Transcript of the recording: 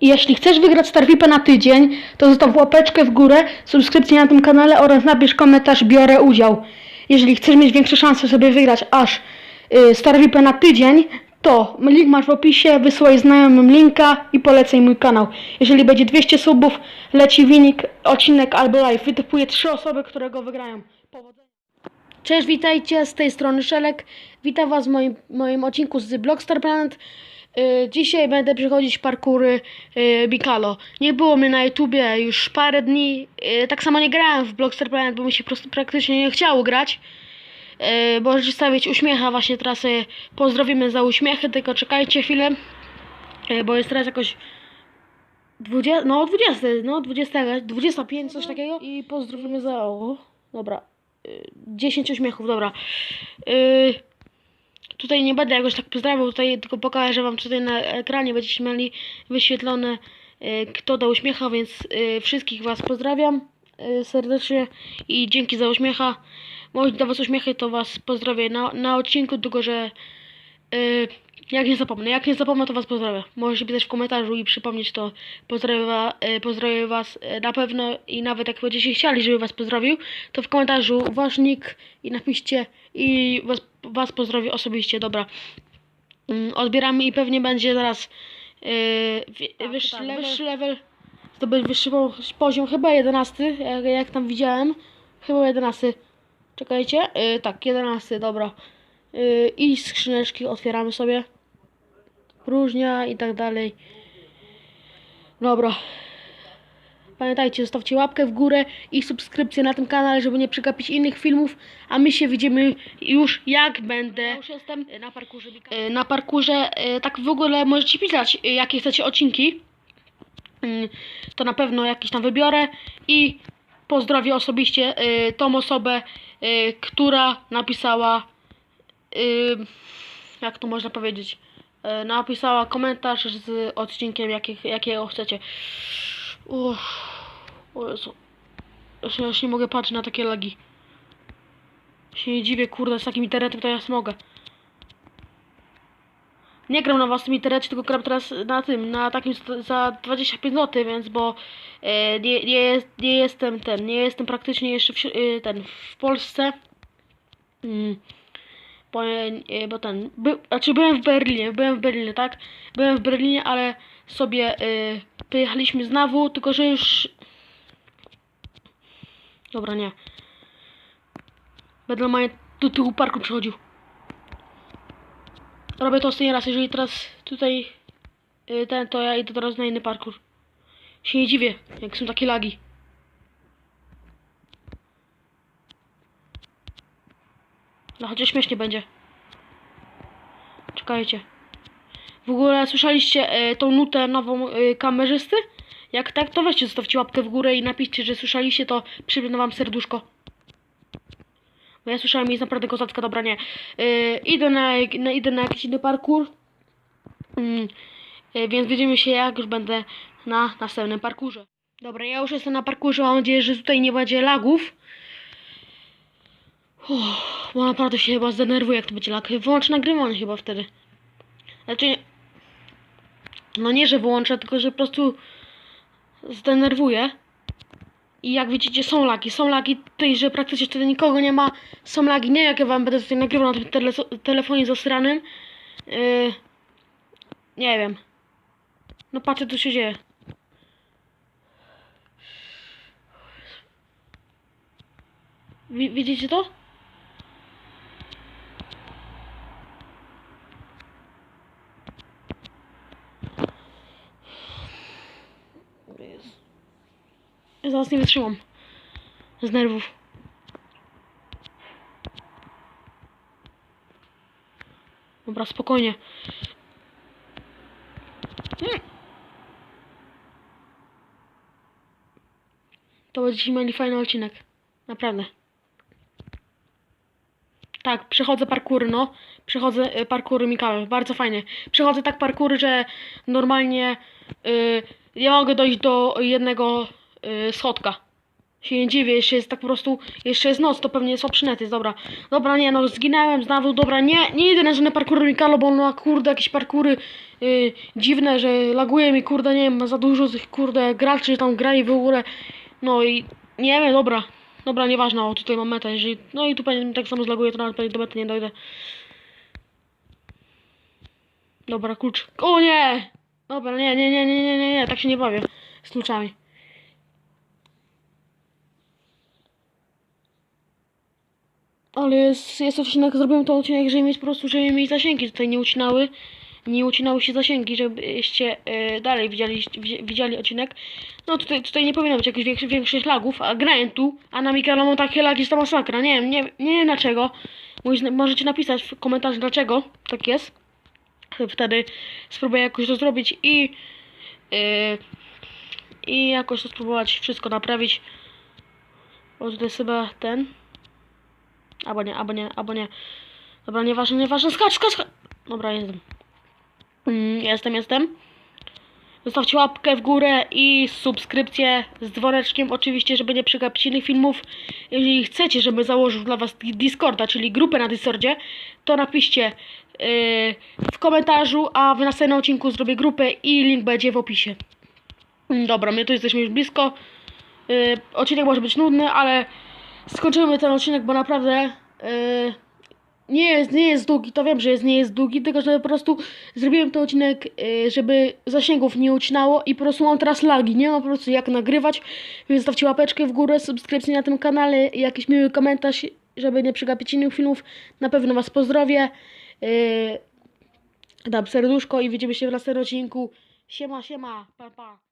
I jeśli chcesz wygrać Starvipę na tydzień, to zostaw łapeczkę w górę, subskrypcję na tym kanale oraz napisz komentarz biorę udział. Jeżeli chcesz mieć większe szanse sobie wygrać aż y, Starvipę na tydzień, to link masz w opisie, wysyłaj znajomym linka i polecaj mój kanał. Jeżeli będzie 200 subów, leci wynik, odcinek albo live. Wytypuję trzy osoby, które go wygrają. Cześć, witajcie, z tej strony Szelek. Witam Was w moim, moim odcinku z Blockstar Planet. Y, dzisiaj będę przechodzić parkury y, Bikalo. Nie było mnie na YouTubie już parę dni. Y, tak samo nie grałem w Blockstar Planet, bo mi się po prostu praktycznie nie chciało grać. Y, możecie stawić uśmiecha właśnie teraz pozdrowimy za uśmiechy, tylko czekajcie chwilę. Y, bo jest teraz jakoś 20, no 20, no 20, 25, coś takiego. I pozdrowimy za, o, dobra, y, 10 uśmiechów, dobra. Y, tutaj nie będę jakoś tak pozdrawiał, tutaj tylko pokażę wam tutaj na ekranie, będziecie mieli wyświetlone y, kto da uśmiecha, więc y, wszystkich was pozdrawiam y, serdecznie i dzięki za uśmiecha. Może da was uśmiechy, to was pozdrowię na, na odcinku, tylko że jak nie zapomnę, jak nie zapomnę, to was pozdrawiam. Możecie pisać w komentarzu i przypomnieć to. Y, pozdrawię was y, na pewno i nawet jak będziecie chcieli, żeby was pozdrowił, to w komentarzu wasz nick i napiszcie i was, was pozdrowię osobiście, dobra. Mm, Odbieramy i pewnie będzie zaraz yy, wyższy, tak, level, wyższy level, zdobyć wyższy po- poziom, chyba 11, jak, jak tam widziałem, chyba 11. Czekajcie, yy, tak, 11, dobra. Yy, I skrzyneczki otwieramy sobie. Różnia i tak dalej. Dobra. Pamiętajcie, zostawcie łapkę w górę i subskrypcję na tym kanale, żeby nie przegapić innych filmów. A my się widzimy już jak będę. Ja już jestem na parkurze. Na parkurze, e, tak w ogóle możecie pisać, e, jakie chcecie odcinki. Mm, To na pewno jakieś tam wybiorę i pozdrowię osobiście e, tą osobę, e, która napisała, e, jak to można powiedzieć, e, napisała komentarz z odcinkiem, jakich, jakiego chcecie. Uff, o Jezu. Ja już nie mogę patrzeć na takie lagi. Się nie dziwię, kurde, z takim internetem to ja smogę. Nie gram na własnym internecie, tylko gram teraz na tym, na takim za 25 zł, więc bo e, nie, nie, jest, nie jestem ten, nie jestem praktycznie jeszcze w, e, ten, w Polsce. Mm. Bo, e, bo ten, by, znaczy byłem w Berlinie, byłem w Berlinie, tak? Byłem w Berlinie, ale sobie e, pojechaliśmy znowu, tylko że już... Dobra, nie. Będę normalnie do tyłu parku przechodził. Robię to ostatni raz, jeżeli teraz tutaj y, ten, to ja idę teraz na inny parkour. Się nie dziwię, jak są takie lagi. No chociaż śmiesznie będzie. Czekajcie. W ogóle słyszeliście y, tą nutę nową y, kamerzysty? Jak tak, to weźcie, zostawcie łapkę w górę i napiszcie, że słyszeliście, to przypnę wam serduszko. Bo ja słyszałem, jest naprawdę kozacka, dobra, nie. Yy, idę, na, na, idę na jakiś inny parkour. Yy, yy, więc widzimy się, jak już będę na następnym parkurze. Dobra, ja już jestem na parkurze, mam nadzieję, że tutaj nie będzie lagów. Uff, bo naprawdę się chyba zdenerwuję, jak to będzie lag. Wyłączę nagrywanie chyba wtedy. Znaczy, no nie, że wyłączę, tylko że po prostu zdenerwuję. I jak widzicie, są lagi. Są lagi tutaj, że praktycznie wtedy nikogo nie ma. Są lagi, nie jak ja wam będę tutaj nagrywał na tym tele telefonie zasranym. Yy, nie wiem. No patrzę, co się dzieje. Wi widzicie to? Jezu. Ja zaraz nie wytrzymam. Z nerwów. Dobra, spokojnie. Mm. To będziecie mieli fajny odcinek. Naprawdę. Tak, przechodzę parkury, no. Przechodzę y, parkury Mikael, bardzo fajnie. Przechodzę tak parkury, że normalnie y, nie mogę dojść do jednego y, schodka. Się nie dziwię, jeszcze jest tak po prostu, jeszcze jest noc, to pewnie słabszy net jest, dobra. Dobra, nie no, zginęłem znowu, dobra, nie, nie na żadne parkury Mikalo, bo on ma kurde jakieś parkury yy, dziwne, że laguje mi, kurde, nie wiem, ma za dużo tych kurde graczy tam grali w ogóle. No i nie wiem, dobra. Dobra, nieważne, o tutaj mam metę, jeżeli, no i tu pewnie tak samo zlaguje, to nawet pewnie do mety nie dojdę. Dobra, klucz. O nie! Dobra, nie, nie, nie, nie, nie, nie, nie, tak się nie bawię z kluczami. Ale jest, jest odcinek, zrobiłem to odcinek, żeby mieć po prostu, żeby mieć zasięgi tutaj nie ucinały, nie ucinały się zasięgi, żebyście e, dalej widzieli, widzi- widzieli odcinek. No tutaj, tutaj nie powinno być jakichś większych, większych lagów, a grałem tu, a na Mikalo mam takie lagi, że to masakra, nie wiem, nie, nie wiem dlaczego. Możecie- napisać w komentarzu dlaczego tak jest. Wtedy spróbuję jakoś to zrobić i yy, i jakoś to spróbować wszystko naprawić. O, tutaj jest chyba ten. Albo nie, albo nie, albo nie. Dobra, nieważne, nieważne. Skacz, skacz, skacz. Dobra, jestem. Mm, jestem, jestem. Zostawcie łapkę w górę i subskrypcję z dzwoneczkiem, oczywiście, żeby nie przegapić innych filmów. Jeżeli chcecie, żeby założył dla Was Discorda, czyli grupę na Discordzie, to napiszcie yy, w komentarzu, a w następnym odcinku zrobię grupę i link będzie w opisie. Mm, Dobra, my tu jesteśmy już blisko. Yy, odcinek może być nudny, ale skończymy ten odcinek, bo naprawdę yy, nie, jest, nie jest długi. To wiem, że jest, nie jest długi, tylko że po prostu zrobiłem ten odcinek, yy, żeby zasięgów nie ucinało i po prostu mam teraz lagi. Nie mam po prostu jak nagrywać, więc zostawcie łapeczkę w górę, subskrypcję na tym kanale jakiś miły komentarz, żeby nie przegapić innych filmów. Na pewno Was pozdrowię. Yy, dam serduszko i widzimy się w następnym odcinku. Siema, siema, pa, pa.